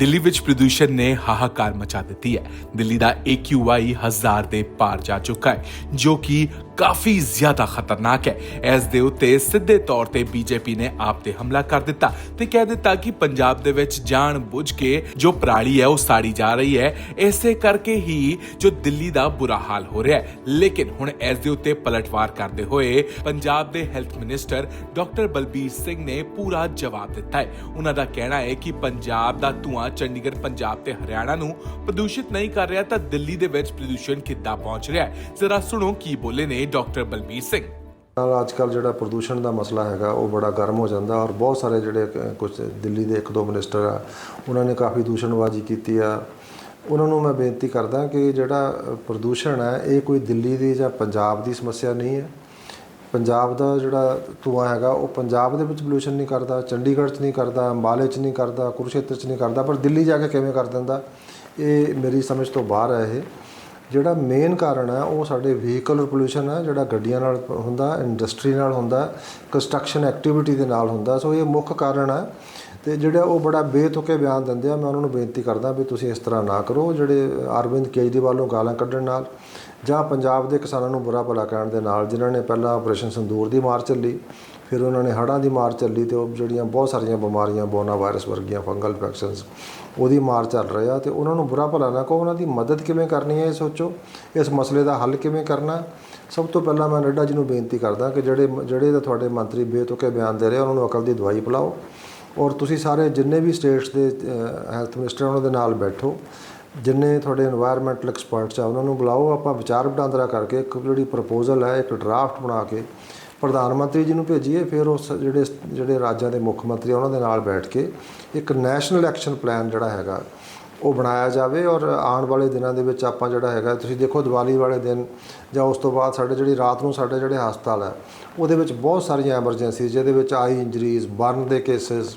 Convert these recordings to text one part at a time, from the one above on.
ਦਿੱਲੀ ਵਿੱਚ ਪ੍ਰਦੂਸ਼ਣ ਨੇ ਹਾਹਾਕਾਰ ਮਚਾ ਦਿੱਤੀ ਹੈ। ਦਿੱਲੀ ਦਾ AQI ਹਜ਼ਾਰ ਦੇ ਪਾਰ ਜਾ ਚੁੱਕਾ ਹੈ, ਜੋ ਕਿ ਕਾਫੀ ਜ਼ਿਆਦਾ ਖਤਰਨਾਕ ਹੈ ਇਸ ਦੇ ਉੱਤੇ ਸਿੱਧੇ ਤੌਰ ਤੇ ਬੀਜੇਪੀ ਨੇ ਆਪ ਤੇ ਹਮਲਾ ਕਰ ਦਿੱਤਾ ਤੇ ਕਹਿ ਦਿੱਤਾ ਕਿ ਪੰਜਾਬ ਦੇ ਵਿੱਚ ਜਾਣ ਬੁੱਝ ਕੇ ਜੋ ਪਰਾਲੀ ਹੈ ਉਹ ਸਾੜੀ ਜਾ ਰਹੀ ਹੈ ਇਸੇ ਕਰਕੇ ਹੀ ਜੋ ਦਿੱਲੀ ਦਾ ਬੁਰਾ ਹਾਲ ਹੋ ਰਿਹਾ ਹੈ ਲੇਕਿਨ ਹੁਣ ਇਸ ਦੇ ਉੱਤੇ ਪਲਟਵਾਰ ਕਰਦੇ ਹੋਏ ਪੰਜਾਬ ਦੇ health minister doctor Balbir Singh ਨੇ ਪੂਰਾ ਜਵਾਬ ਦਿੱਤਾ ਹੈ ਉਹਨਾਂ ਦਾ ਕਹਿਣਾ ਹੈ ਕਿ ਪੰਜਾਬ ਦਾ ਧੂਆਂ ਚੰਡੀਗੜ੍ਹ ਪੰਜਾਬ ਤੇ ਹਰਿਆਣਾ ਨੂੰ ਪ੍ਰਦੂਸ਼ਿਤ ਨਹੀਂ ਕਰ ਰਿਹਾ ਤਾਂ ਦਿੱਲੀ ਦੇ ਵਿੱਚ ਪ੍ਰਦੂਸ਼ਣ ਕਿੱਦਾਂ ਪਹੁੰਚ ਰਿਹਾ ਹੈ ਜ਼ਰਾ ਸੁਣੋ ਕੀ ਬੋਲੇ ਨੇ ਡਾਕਟਰ ਬਲਬੀਰ ਸਿੰਘ। ਨਾਲ ਅੱਜ ਕੱਲ ਜਿਹੜਾ ਪ੍ਰਦੂਸ਼ਣ ਦਾ ਮਸਲਾ ਹੈਗਾ, ਉਹ ਬੜਾ ਗਰਮ ਹੋ ਜਾਂਦਾ ਔਰ ਬਹੁਤ ਸਾਰੇ ਜਿਹੜੇ ਕੁਝ ਦਿੱਲੀ ਦੇ ਇੱਕ ਦੋ ਮਿਨਿਸਟਰ ਆ, ਉਹਨਾਂ ਨੇ ਕਾਫੀ ਦੂਸ਼ਣਬਾਜ਼ੀ ਕੀਤੀ ਆ। ਉਹਨਾਂ ਨੂੰ ਮੈਂ ਬੇਨਤੀ ਕਰਦਾ ਕਿ ਜਿਹੜਾ ਪ੍ਰਦੂਸ਼ਣ ਹੈ, ਇਹ ਕੋਈ ਦਿੱਲੀ ਦੀ ਜਾਂ ਪੰਜਾਬ ਦੀ ਸਮੱਸਿਆ ਨਹੀਂ ਹੈ। ਪੰਜਾਬ ਦਾ ਜਿਹੜਾ ਧੂਆਂ ਹੈਗਾ, ਉਹ ਪੰਜਾਬ ਦੇ ਵਿੱਚ ਪੋਲੂਸ਼ਨ ਨਹੀਂ ਕਰਦਾ, ਚੰਡੀਗੜ੍ਹ 'ਚ ਨਹੀਂ ਕਰਦਾ, ਅੰਬਾਲੇ 'ਚ ਨਹੀਂ ਕਰਦਾ ਕੁਰੂਸ਼ੇਤਰ 'ਚ ਨਹੀਂ ਕਰਦਾ, ਪਰ ਦਿੱਲੀ ਜਾ ਕੇ ਕਿਵੇਂ ਕਰ ਦਿੰਦਾ, ਇਹ ਮੇਰੀ ਸਮਝ ਤੋਂ ਬਾਹਰ ਹੈ ਇਹ। ਜਿਹੜਾ ਮੇਨ ਕਾਰਨ ਹੈ, ਉਹ ਸਾਡੇ ਵਹੀਕਲ ਪੋਲੂਸ਼ਨ ਹੈ, ਜਿਹੜਾ ਗੱਡੀਆਂ ਨਾਲ ਹੁੰਦਾ ਇੰਡਸਟਰੀ ਨਾਲ ਹੁੰਦਾ ਕੰਸਟਰਕਸ਼ਨ ਐਕਟੀਵਿਟੀ ਦੇ ਨਾਲ ਹੁੰਦਾ। ਸੋ ਇਹ ਮੁੱਖ ਕਾਰਨ ਹੈ ਤੇ ਜਿਹੜਾ ਉਹ ਬੜਾ ਬੇਤੁਕੇ ਬਿਆਨ ਦਿੰਦੇ ਆ। ਮੈਂ ਉਹਨਾਂ ਨੂੰ ਬੇਨਤੀ ਕਰਦਾ ਵੀ ਤੁਸੀਂ ਇਸ ਤਰ੍ਹਾਂ ਨਾ ਕਰੋ। ਜਿਹੜੇ ਅਰਵਿੰਦ ਕੇਜਰੀਵਾਲ ਨੂੰ ਗਾਲਾਂ ਕੱਢਣ ਨਾਲ ਜਾਂ ਪੰਜਾਬ ਦੇ ਕਿਸਾਨਾਂ ਨੂੰ ਬੁਰਾ ਭਲਾ ਕਹਿਣ ਦੇ ਨਾਲ ਜਿਨ੍ਹਾਂ ਨੇ ਪਹਿਲਾਂ ਆਪਰੇਸ਼ਨ ਸੰਦੂਰ ਦੀ ਮਾਰ ਚੱਲੀ, ਫਿਰ ਉਹਨਾਂ ਨੇ ਹੜ੍ਹਾਂ ਦੀ ਮਾਰ ਚੱਲੀ ਤੇ ਉਹ ਜਿਹੜੀਆਂ ਬਹੁਤ ਸਾਰੀਆਂ ਬਿਮਾਰੀਆਂ ਬੋਨਾ ਵਾਇਰਸ ਵਰਗੀਆਂ ਫੰਗਲ ਇਨਫੈਕਸ਼ਨਸ, ਉਹਦੀ ਮਾਰ ਚੱਲ ਰਿਹਾ ਤੇ ਉਹਨਾਂ ਨੂੰ ਬੁਰਾ ਭਲਾ ਨਾ ਕਹੋ, ਉਹਨਾਂ ਦੀ ਮਦਦ ਕਿਵੇਂ ਕਰਨੀ ਹੈ ਇਹ ਸੋਚੋ, ਇਸ ਮਸਲੇ ਦਾ ਹੱਲ ਕਿਵੇਂ ਕਰਨਾ ਸਭ ਤੋਂ ਪਹਿਲਾਂ ਮੈਂ ਨੱਡਾ ਜੀ ਨੂੰ ਬੇਨਤੀ ਕਰਦਾ ਕਿ ਜਿਹੜੇ ਜਿਹੜੇ ਤਾਂ ਤੁਹਾਡੇ ਮੰਤਰੀ ਬੇਤੁਕੇ ਬਿਆਨ ਦੇ ਰਹੇ ਉਹਨਾਂ ਨੂੰ ਅਕਲ ਦੀ ਦਵਾਈ ਪਿਲਾਓ ਔਰ ਤੁਸੀਂ ਸਾਰੇ ਜਿੰਨੇ ਵੀ ਸਟੇਟਸ ਦੇ ਹੈਲਥ ਮਿਨਿਸਟਰ ਉਹਨਾਂ ਦੇ ਨਾਲ ਬੈਠੋ। ਜਿੰਨੇ ਤੁਹਾਡੇ এনवायरमेंटਲ ਐਕਸਪਰਟਸ ਆ, ਉਹਨਾਂ ਨੂੰ ਬੁਲਾਓ, ਆਪਾਂ ਵਿਚਾਰ ਵਟਾਂਦਰਾ ਕਰਕੇ ਇੱਕ ਜਿਹੜੀ ਪ੍ਰਪੋਜ਼ਲ ਹੈ, ਇੱਕ ਡਰਾਫਟ ਬਣਾ ਕੇ ਪ੍ਰਧਾਨ ਮੰਤਰੀ ਜੀ ਨੂੰ ਭੇਜੀਏ, ਫਿਰ ਉਸ ਜਿਹੜੇ ਜਿਹੜੇ ਰਾਜਾਂ ਦੇ ਮੁੱਖ ਮੰਤਰੀ ਉਹਨਾਂ ਦੇ ਨਾਲ ਬੈਠ ਕੇ ਇੱਕ ਨੈਸ਼ਨਲ ਐਕਸ਼ਨ ਪਲਾਨ ਜਿਹੜਾ ਹੈਗਾ, ਉਹ ਬਣਾਇਆ ਜਾਵੇ ਔਰ ਆਉਣ ਵਾਲੇ ਦਿਨਾਂ ਦੇ ਵਿੱਚ ਆਪਾਂ ਜਿਹੜਾ ਹੈਗਾ, ਤੁਸੀਂ ਦੇਖੋ ਦੀਵਾਲੀ ਵਾਲੇ ਦਿਨ ਜਾਂ ਉਸ ਤੋਂ ਬਾਅਦ ਸਾਡੇ ਜਿਹੜੀ ਰਾਤ ਨੂੰ ਸਾਡੇ ਜਿਹੜੇ ਹਸਪਤਾਲ ਹੈ ਉਹਦੇ ਵਿੱਚ ਬਹੁਤ ਸਾਰੀਆਂ ਐਮਰਜੈਂਸੀ ਜਿਹਦੇ ਵਿੱਚ ਆਈ ਇੰਜਰੀਜ਼ ਬਰਨ ਦੇ ਕੇਸਸ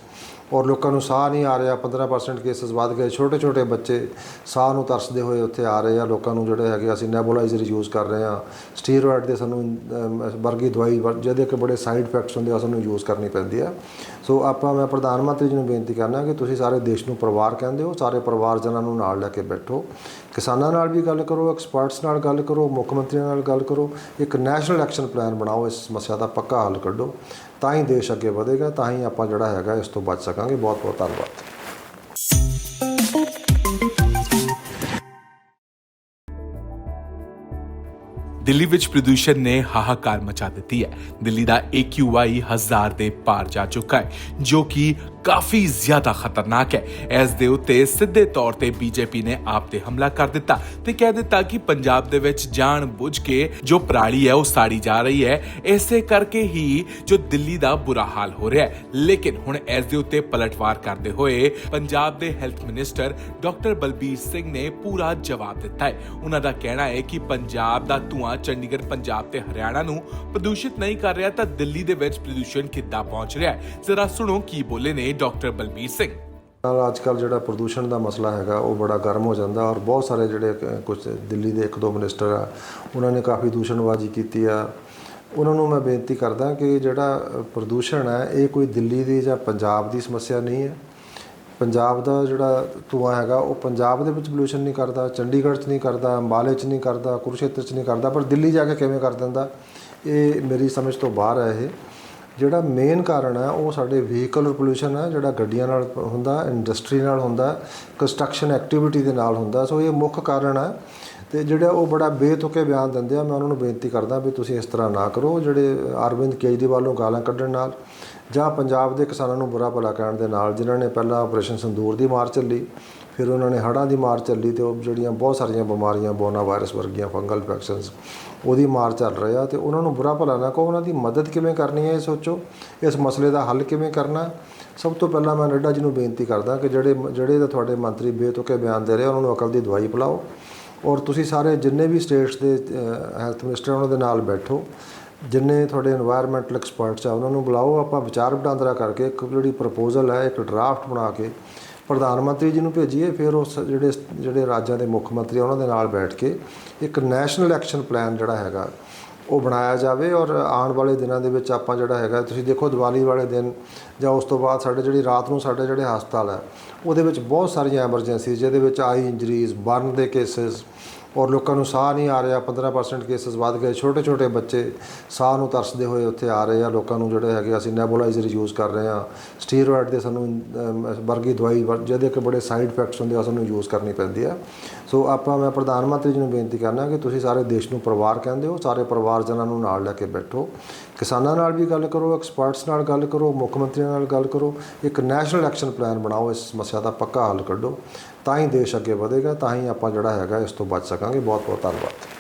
ਔਰ ਲੋਕਾਂ ਨੂੰ ਸਾਹ ਨਹੀਂ ਆ ਰਿਹਾ 15% ਕੇਸਿਸ ਵੱਧ ਗਏ ਛੋਟੇ ਛੋਟੇ ਬੱਚੇ ਸਾਹ ਨੂੰ ਤਰਸਦੇ ਹੋਏ ਉੱਥੇ ਆ ਰਹੇ ਆ, ਲੋਕਾਂ ਨੂੰ ਜਿਹੜੇ ਹੈਗੇ ਅਸੀਂ ਨੈਬੂਲਾਈਜ਼ਰ ਯੂਜ਼ ਕਰ ਰਹੇ ਆ ਸਟੀਰੋਇਡ ਦੇ ਸਾਨੂੰ ਵਰਗੀ ਦਵਾਈ, ਵਰ- ਜਿਹਦੇ ਕਿ ਬੜੇ ਸਾਈਡ ਇਫੈਕਟਸ ਹੁੰਦੇ ਆ, ਸਾਨੂੰ ਯੂਜ਼ ਕਰਨੀ ਪੈਂਦੀ ਆ। ਸੋ ਆਪਾਂ, ਮੈਂ ਪ੍ਰਧਾਨ ਮੰਤਰੀ ਜੀ ਨੂੰ ਬੇਨਤੀ ਕਰਨਾ ਕਿ ਤੁਸੀਂ ਸਾਰੇ ਦੇਸ਼ ਨੂੰ ਪਰਿਵਾਰ ਕਹਿੰਦੇ ਹੋ, ਸਾਰੇ ਪਰਿਵਾਰ ਜਨਾਂ ਨੂੰ ਨਾਲ ਲੈ ਕੇ ਬੈਠੋ। ਕਿਸਾਨਾਂ ਨਾਲ ਵੀ ਗੱਲ ਕਰੋ ਐਕਸਪਰਟਸ ਨਾਲ ਗੱਲ ਕਰੋ, ਮੁੱਖ ਮੰਤਰੀਆਂ ਨਾਲ ਗੱਲ ਕਰੋ, ਇੱਕ ਨੈਸ਼ਨਲ ਐਕਸ਼ਨ ਪਲਾਨ ਬਣਾਓ, ਇਸ ਸਮੱਸਿਆ ਦਾ ਪੱਕਾ ਹੱਲ ਕੱਢੋ। ਤਾਂ ਹੀ ਦੇਸ਼ ਅੱਗੇ ਵਧੇਗਾ, ਤਾਂ ਹੀ ਆਪਾਂ ਜਿਹੜਾ ਹੈਗਾ, ਇਸ ਤੋਂ ਬਚ ਸਕਾਂਗੇ। ਬਹੁਤ ਬਹੁਤ ਧੰਨਵਾਦ। ਦਿੱਲੀ ਵਿੱਚ ਪ੍ਰਦੂਸ਼ਣ ਨੇ ਹਾਹਾਕਾਰ ਮਚਾ ਦਿੱਤੀ ਹੈ। ਦਿੱਲੀ ਦਾ AQI ਹਜ਼ਾਰ ਦੇ ਪਾਰ ਜਾ ਚੁੱਕਾ ਹੈ, ਜੋ ਕਿ ਕਾਫੀ ਜ਼ਿਆਦਾ ਖਤਰਨਾਕ ਹੈ। ਇਸ ਦੇ ਉੱਤੇ ਸਿੱਧੇ ਤੌਰ ਤੇ ਬੀਜੇਪੀ ਨੇ ਆਪ ਤੇ ਹਮਲਾ ਕਰ ਦਿੱਤਾ ਤੇ ਕਹਿ ਦਿੱਤਾ ਕਿ ਪੰਜਾਬ ਦੇ ਵਿੱਚ ਜਾਣ ਬੁੱਝ ਕੇ ਜੋ ਪਰਾਲੀ ਹੈ, ਉਹ ਸਾੜੀ ਜਾ ਰਹੀ ਹੈ। ਇਸੇ ਕਰਕੇ ਹੀ ਜੋ ਦਿੱਲੀ ਦਾ ਬੁਰਾ ਹਾਲ ਹੋ ਰਿਹਾ ਹੈ। ਲੇਕਿਨ ਹੁਣ ਇਸ ਦੇ ਉੱਤੇ ਪਲਟਵਾਰ ਕਰਦੇ ਹੋਏ ਪੰਜਾਬ ਦੇ health minister doctor Balbir Singh ਨੇ ਪੂਰਾ ਜਵਾਬ ਦਿੱਤਾ ਹੈ। ਉਹਨਾਂ ਦਾ ਕਹਿਣਾ ਹੈ ਕਿ ਪੰਜਾਬ ਦਾ ਧੂਆਂ ਚੰਡੀਗੜ੍ਹ, ਪੰਜਾਬ ਤੇ ਹਰਿਆਣਾ ਨੂੰ ਪ੍ਰਦੂਸ਼ਿਤ ਨਹੀਂ ਕਰ ਰਿਹਾ ਤਾਂ ਦਿੱਲੀ ਦੇ ਵਿੱਚ ਪ੍ਰਦੂਸ਼ਣ ਕਿੱਦਾਂ ਪਹੁੰਚ ਰਿਹਾ ਹੈ? ਜ਼ਰਾ ਸੁਣੋ ਕੀ ਬੋਲੇ ਨੇ ਡਾਕਟਰ ਬਲਬੀਰ ਸਿੰਘ। ਨਾਲ ਅੱਜ ਕੱਲ ਜਿਹੜਾ ਪ੍ਰਦੂਸ਼ਣ ਦਾ ਮਸਲਾ ਹੈਗਾ, ਉਹ ਬੜਾ ਗਰਮ ਹੋ ਜਾਂਦਾ ਔਰ ਬਹੁਤ ਸਾਰੇ ਜਿਹੜੇ ਕੁਝ ਦਿੱਲੀ ਦੇ ਇੱਕ ਦੋ ਮਿਨਿਸਟਰ ਆ, ਉਹਨਾਂ ਨੇ ਕਾਫੀ ਦੂਸ਼ਣਬਾਜ਼ੀ ਕੀਤੀ ਆ। ਉਹਨਾਂ ਨੂੰ ਮੈਂ ਬੇਨਤੀ ਕਰਦਾ ਕਿ ਜਿਹੜਾ ਪ੍ਰਦੂਸ਼ਣ ਹੈ, ਇਹ ਕੋਈ ਦਿੱਲੀ ਦੀ ਜਾਂ ਪੰਜਾਬ ਦੀ ਸਮੱਸਿਆ ਨਹੀਂ ਹੈ। ਪੰਜਾਬ ਦਾ ਜਿਹੜਾ ਧੂੰਆਂ ਹੈਗਾ, ਉਹ ਪੰਜਾਬ ਦੇ ਵਿੱਚ ਪੋਲੂਸ਼ਨ ਨਹੀਂ ਕਰਦਾ, ਚੰਡੀਗੜ੍ਹ 'ਚ ਨਹੀਂ ਕਰਦਾ, ਅੰਬਾਲੇ 'ਚ ਨਹੀਂ ਕਰਦਾ, ਕੁਰੂਕਸ਼ੇਤਰ 'ਚ ਨਹੀਂ ਕਰਦਾ, ਪਰ ਦਿੱਲੀ ਜਾ ਕੇ ਕਿਵੇਂ ਕਰ ਦਿੰਦਾ? ਇਹ ਮੇਰੀ ਸਮਝ ਤੋਂ ਬਾਹਰ ਹੈ ਇਹ। ਜਿਹੜਾ ਮੇਨ ਕਾਰਨ ਹੈ, ਉਹ ਸਾਡੇ ਵਹੀਕਲ ਪੋਲੂਸ਼ਨ ਹੈ, ਜਿਹੜਾ ਗੱਡੀਆਂ ਨਾਲ ਹੁੰਦਾ ਇੰਡਸਟਰੀ ਨਾਲ ਹੁੰਦਾ ਕੰਸਟਰਕਸ਼ਨ ਐਕਟੀਵਿਟੀ ਦੇ ਨਾਲ ਹੁੰਦਾ। ਸੋ ਇਹ ਮੁੱਖ ਕਾਰਨ ਹੈ ਤੇ ਜਿਹੜਾ ਉਹ ਬੜਾ ਬੇਤੁਕੇ ਬਿਆਨ ਦਿੰਦੇ ਆ। ਮੈਂ ਉਹਨਾਂ ਨੂੰ ਬੇਨਤੀ ਕਰਦਾ ਵੀ ਤੁਸੀਂ ਇਸ ਤਰ੍ਹਾਂ ਨਾ ਕਰੋ। ਜਿਹੜੇ ਅਰਵਿੰਦ ਕੇਜਰੀਵਾਲ ਨੂੰ ਗਾਲਾਂ ਕੱਢਣ ਨਾਲ ਜਾਂ ਪੰਜਾਬ ਦੇ ਕਿਸਾਨਾਂ ਨੂੰ ਬੁਰਾ ਭਲਾ ਕਹਿਣ ਦੇ ਨਾਲ ਜਿਨ੍ਹਾਂ ਨੇ ਪਹਿਲਾਂ ਆਪਰੇਸ਼ਨ ਸੰਦੂਰ ਦੀ ਮਾਰ ਚੱਲੀ, ਫਿਰ ਉਹਨਾਂ ਨੇ ਹੜ੍ਹਾਂ ਦੀ ਮਾਰ ਚੱਲੀ ਤੇ ਉਹ ਜਿਹੜੀਆਂ ਬਹੁਤ ਸਾਰੀਆਂ ਬਿਮਾਰੀਆਂ, ਬੋਨਾ ਵਾਇਰਸ ਵਰਗੀਆਂ, ਫੰਗਲ ਇਨਫੈਕਸ਼ਨਸ, ਉਹਦੀ ਮਾਰ ਚੱਲ ਰਿਹਾ ਤੇ ਉਹਨਾਂ ਨੂੰ ਬੁਰਾ ਭਲਾ ਨਾ ਕਹੋ। ਉਹਨਾਂ ਦੀ ਮਦਦ ਕਿਵੇਂ ਕਰਨੀ ਹੈ ਇਹ ਸੋਚੋ। ਇਸ ਮਸਲੇ ਦਾ ਹੱਲ ਕਿਵੇਂ ਕਰਨਾ ਸਭ ਤੋਂ ਪਹਿਲਾਂ ਮੈਂ ਨੱਡਾ ਜੀ ਨੂੰ ਬੇਨਤੀ ਕਰਦਾ ਕਿ ਜਿਹੜੇ ਜਿਹੜੇ ਤਾਂ ਤੁਹਾਡੇ ਮੰਤਰੀ ਬੇਤੁਕੇ ਬਿਆਨ ਦੇ ਰਹੇ ਉਹਨਾਂ ਨੂੰ ਅਕਲ ਦੀ ਦਵਾਈ ਪਿਲਾਓ। ਔਰ ਤੁਸੀਂ ਸਾਰੇ ਜਿੰਨੇ ਵੀ ਸਟੇਟਸ ਦੇ ਹੈਲਥ ਮਿਨਿਸਟਰ ਉਹਨਾਂ ਦੇ ਨਾਲ ਬੈਠੋ। ਜਿੰਨੇ ਤੁਹਾਡੇ এনवायरमेंटਲ ਐਕਸਪਰਟਸ ਆ, ਉਹਨਾਂ ਨੂੰ ਬੁਲਾਓ, ਆਪਾਂ ਵਿਚਾਰ ਵਟਾਂਦਰਾ ਕਰਕੇ ਇੱਕ ਜਿਹੜੀ ਪ੍ਰਪੋਜ਼ਲ ਹੈ, ਇੱਕ ਡਰਾਫਟ ਬਣਾ ਕੇ ਪ੍ਰਧਾਨ ਮੰਤਰੀ ਜੀ ਨੂੰ ਭੇਜੀਏ, ਫਿਰ ਉਸ ਜਿਹੜੇ ਜਿਹੜੇ ਰਾਜਾਂ ਦੇ ਮੁੱਖ ਮੰਤਰੀ ਉਹਨਾਂ ਦੇ ਨਾਲ ਬੈਠ ਕੇ ਇੱਕ ਨੈਸ਼ਨਲ ਐਕਸ਼ਨ ਪਲਾਨ ਜਿਹੜਾ ਹੈਗਾ, ਉਹ ਬਣਾਇਆ ਜਾਵੇ ਔਰ ਆਉਣ ਵਾਲੇ ਦਿਨਾਂ ਦੇ ਵਿੱਚ ਆਪਾਂ ਜਿਹੜਾ ਹੈਗਾ, ਤੁਸੀਂ ਦੇਖੋ ਦੀਵਾਲੀ ਵਾਲੇ ਦਿਨ ਜਾਂ ਉਸ ਤੋਂ ਬਾਅਦ ਸਾਡੇ ਜਿਹੜੀ ਰਾਤ ਨੂੰ ਸਾਡੇ ਜਿਹੜੇ ਹਸਪਤਾਲ ਹੈ, ਉਹਦੇ ਵਿੱਚ ਬਹੁਤ ਸਾਰੀਆਂ ਐਮਰਜੈਂਸੀ ਜਿਹਦੇ ਵਿੱਚ ਆਈ ਇੰਜਰੀਜ਼ ਬਰਨ ਦੇ ਕੇਸਿਸ ਔਰ ਲੋਕਾਂ ਨੂੰ ਸਾਹ ਨਹੀਂ ਆ ਰਿਹਾ 15% ਕੇਸਿਸ ਵੱਧ ਗਏ ਛੋਟੇ ਛੋਟੇ ਬੱਚੇ ਸਾਹ ਨੂੰ ਤਰਸਦੇ ਹੋਏ ਉੱਥੇ ਆ ਰਹੇ ਆ, ਲੋਕਾਂ ਨੂੰ ਜਿਹੜੇ ਹੈਗੇ ਅਸੀਂ ਨੈਬੂਲਾਈਜ਼ਰ ਯੂਜ਼ ਕਰ ਰਹੇ ਆ ਸਟੀਰੋਇਡ ਦੇ ਸਾਨੂੰ ਵਰਗੀ ਦਵਾਈ ਵਰ- ਜਿਹਦੇ ਕਿ ਬੜੇ ਸਾਈਡ ਇਫੈਕਟਸ ਹੁੰਦੇ ਆ, ਸਾਨੂੰ ਯੂਜ਼ ਕਰਨੀ ਪੈਂਦੀ ਆ। ਸੋ ਆਪਾਂ, ਮੈਂ ਪ੍ਰਧਾਨ ਮੰਤਰੀ ਜੀ ਨੂੰ ਬੇਨਤੀ ਕਰਨਾ ਕਿ ਤੁਸੀਂ ਸਾਰੇ ਦੇਸ਼ ਨੂੰ ਪਰਿਵਾਰ ਕਹਿੰਦੇ ਹੋ, ਸਾਰੇ ਪਰਿਵਾਰਜਨਾਂ ਨੂੰ ਨਾਲ ਲੈ ਕੇ ਬੈਠੋ। ਕਿਸਾਨਾਂ ਨਾਲ ਵੀ ਗੱਲ ਕਰੋ ਐਕਸਪਰਟਸ ਨਾਲ ਗੱਲ ਕਰੋ, ਮੁੱਖ ਮੰਤਰੀ ਨਾਲ ਗੱਲ ਕਰੋ, ਇੱਕ ਨੈਸ਼ਨਲ ਐਕਸ਼ਨ ਪਲਾਨ ਬਣਾਓ, ਇਸ ਸਮੱਸਿਆ ਦਾ ਪੱਕਾ ਹੱਲ ਕੱਢੋ, ਤਾਂ ਹੀ ਦੇਸ਼ ਅੱਗੇ ਵਧੇਗਾ, ਤਾਂ ਹੀ ਆਪਾਂ ਜਿਹੜਾ ਹੈਗਾ ਇਸ ਤੋਂ ਬਚ ਸਕਾਂਗੇ। ਬਹੁਤ ਬਹੁਤ ਧੰਨਵਾਦ।